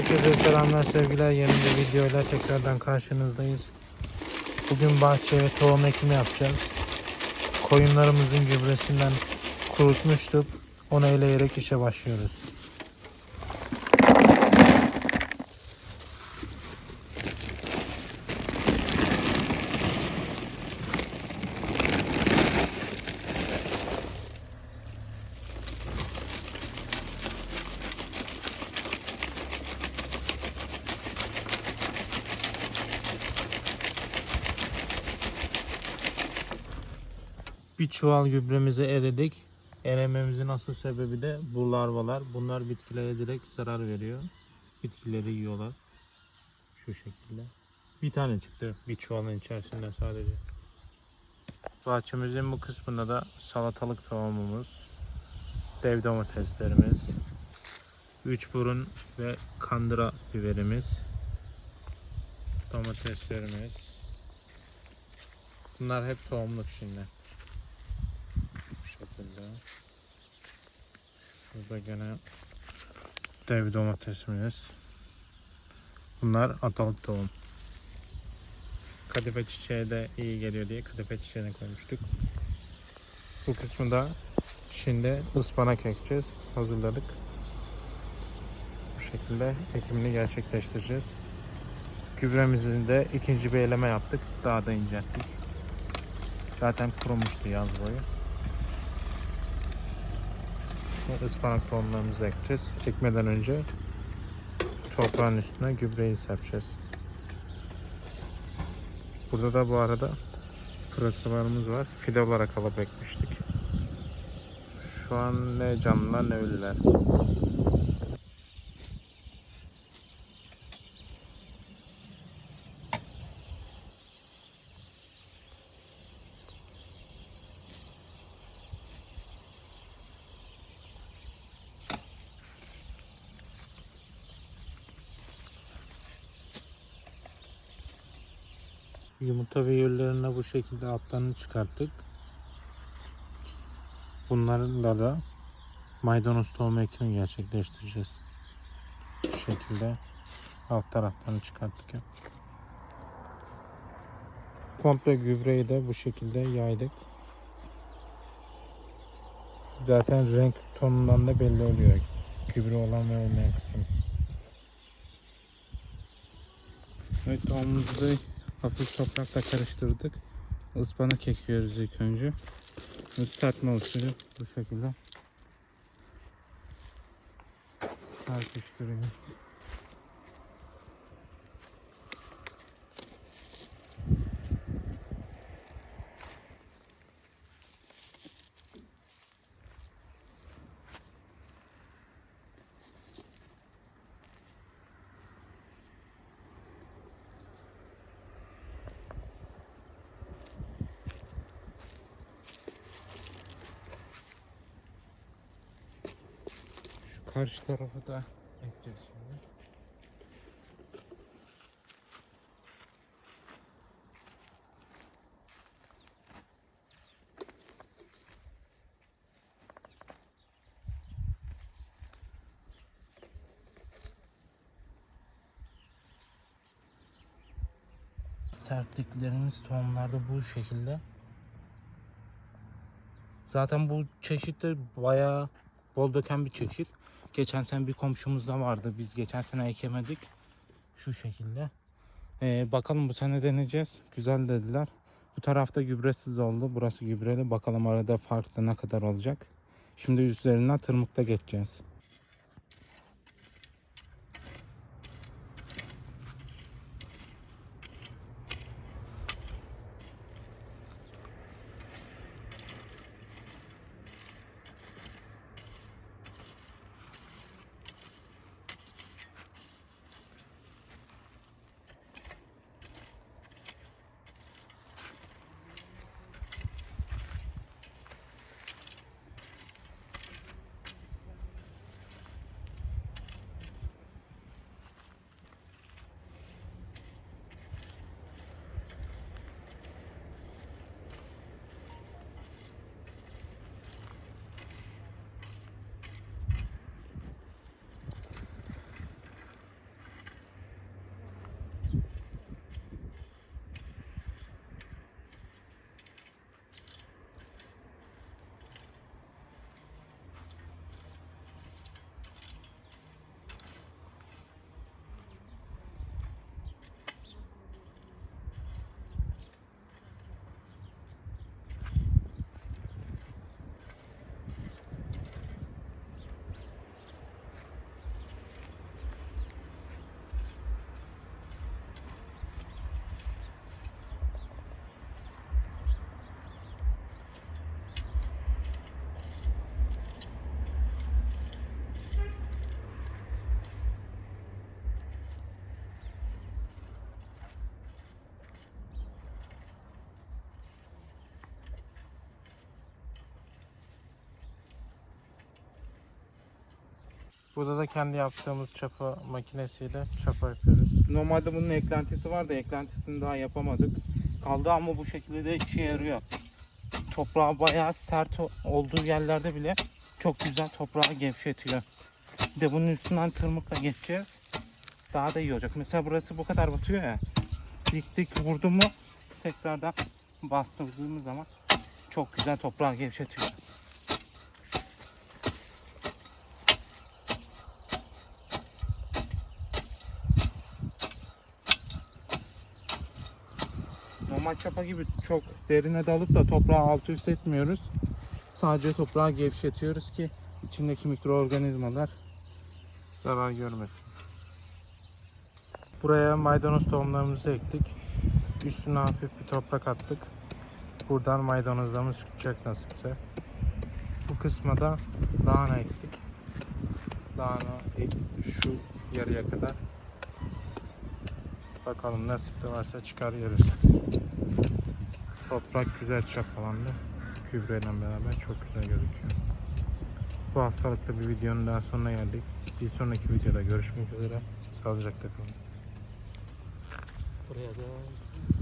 Herkese selamlar sevgiler. Yeni bir videoyla tekrardan karşınızdayız. Bugün bahçeye tohum ekimi yapacağız. Koyunlarımızın gübresinden kurutmuştuk. Onu eleyerek işe başlıyoruz. Bir çuval gübremizi eledik. Elememizin asıl sebebi de bu larvalar. Bunlar bitkilere direkt zarar veriyor. Bitkileri yiyorlar. Şu şekilde. Bir tane çıktı bir çuvalın içerisinde sadece. Bahçemizin bu kısmında da salatalık tohumumuz, dev domateslerimiz, üç burun ve kandıra biberimiz, domateslerimiz. Bunlar hep tohumluk şimdi. Şekilde. Şurada gene dev domatesimiz. Bunlar atalık tohum. Kadife çiçeği de iyi geliyor diye kadife çiçeğini koymuştuk. Bu kısmı da şimdi ıspanak ekeceğiz. Hazırladık. Bu şekilde ekimini gerçekleştireceğiz. Gübremizin de ikinci bir eleme yaptık. Daha da incelttik. Zaten kurumuştu yaz boyu. Ve ıspanak tohumlarımızı ekeceğiz. Ekmeden önce toprağın üstüne gübreyi serpeceğiz. Burada da bu arada pırasalarımız var. Fide olarak alıp ekmiştik. Şu an ne canlılar ne ölüler. Yumurta ve yöllerine bu şekilde altlarını çıkarttık. Bunlarla da maydanoz tohumu ekimi gerçekleştireceğiz. Bu şekilde alt taraflarını çıkarttık. Komple gübreyi de bu şekilde yaydık. Zaten renk tonundan da belli oluyor. Gübre olan ve olmayan kısım. Evet tohumumuzu hafif toprakla karıştırdık. Ispanak ekiyoruz ilk önce. Bu serpme usulü bu şekilde. Serpiştiriyor. Karşı tarafa da ekleyeceğiz şimdi. Serptiklerimiz tohumlarda bu şekilde. Zaten bu çeşit de bayağı bol döken bir çeşit. Geçen sene bir komşumuzda vardı. Biz geçen sene ekemedik. Şu şekilde. Ee, bakalım bu sene deneyeceğiz. Güzel dediler. Bu tarafta gübresiz oldu. Burası gübreli. Bakalım arada fark da ne kadar olacak. Şimdi üzerinden tırmıkta geçeceğiz. Burada da kendi yaptığımız çapa makinesiyle çapa yapıyoruz. Normalde bunun eklentisi var da eklentisini daha yapamadık. Kaldı ama bu şekilde de işe yarıyor. Toprağı bayağı sert olduğu yerlerde bile çok güzel toprağı gevşetiyor. Bir de bunun üstünden tırmıkla geçeceğiz. Daha da iyi olacak. Mesela burası bu kadar batıyor ya. Dik dik vurdu mu tekrardan bastırdığımız zaman çok güzel toprağı gevşetiyor. Normal çapa gibi çok derine dalıp da toprağı alt üst etmiyoruz. Sadece toprağı gevşetiyoruz ki içindeki mikroorganizmalar Zarar görmesin. Buraya maydanoz tohumlarımızı ektik. Üstüne hafif bir toprak attık. Buradan maydanozlarımız çıkacak nasipse. Bu kısma da lahana ektik. Lahana ek şu yarıya kadar. Bakalım nasip de varsa çıkar yeriz. Toprak güzel çapalandı. Gübreyle beraber çok güzel gözüküyor. Bu haftalık da bir videonun daha sonuna geldik. Bir sonraki videoda görüşmek üzere. Sağlıcakla kalın. buraya da